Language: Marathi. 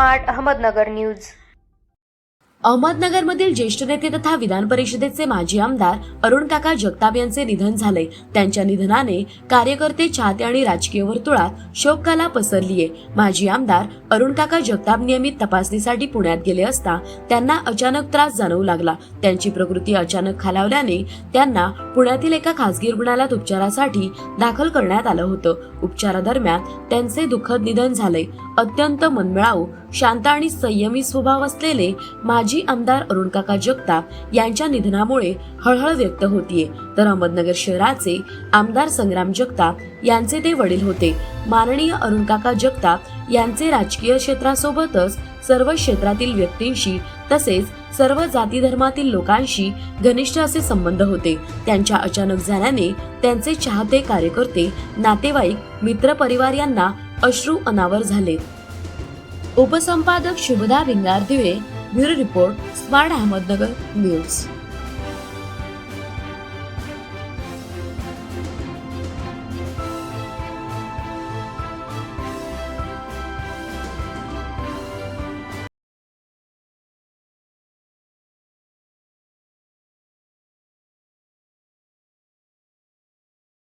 Smart Ahmednagar news. अहमदनगरमधील ज्येष्ठ नेते तथा विधान परिषदेचे माजी आमदार अरुण काका जगताप यांचे निधन झाले. त्यांच्या निधनाने कार्यकर्ते चाहते आणि राजकीय वर्तुळात शोककला पसरलीये. माजी आमदार अरुण काका जगताप नियमित तपासणीसाठी पुण्यात गेले असता त्यांना अचानक त्रास जाणवू लागला. त्यांची प्रकृती अचानक खालावल्याने त्यांना पुण्यातील एका खासगी रुग्णालयात उपचारासाठी दाखल करण्यात आलं होतं. उपचारादरम्यान त्यांचे दुःखद निधन झाले. अत्यंत मनमिळाऊ शांत आणि संयमी स्वभाव असलेले माजी आमदार अरुण काका जगताप यांच्या निधनामुळे हळहळ व्यक्त होतीये. तर अहमदनगर शहराचे आमदार संग्राम जगताप यांचे ते वडील होते. माननीय अरुण काका जगताप यांचे राजकीय क्षेत्रासोबतच सर्व क्षेत्रातील व्यक्तींशी तसेच सर्व जाती धर्मातील लोकांशी घनिष्ठ असे संबंध होते. त्यांच्या अचानक झाल्याने त्यांचे चाहते कार्यकर्ते नातेवाईक मित्रपरिवार यांना अश्रू अनावर झाले उपसंपादक Shubhada Bhingardive bureau report smart Ahmednagar news.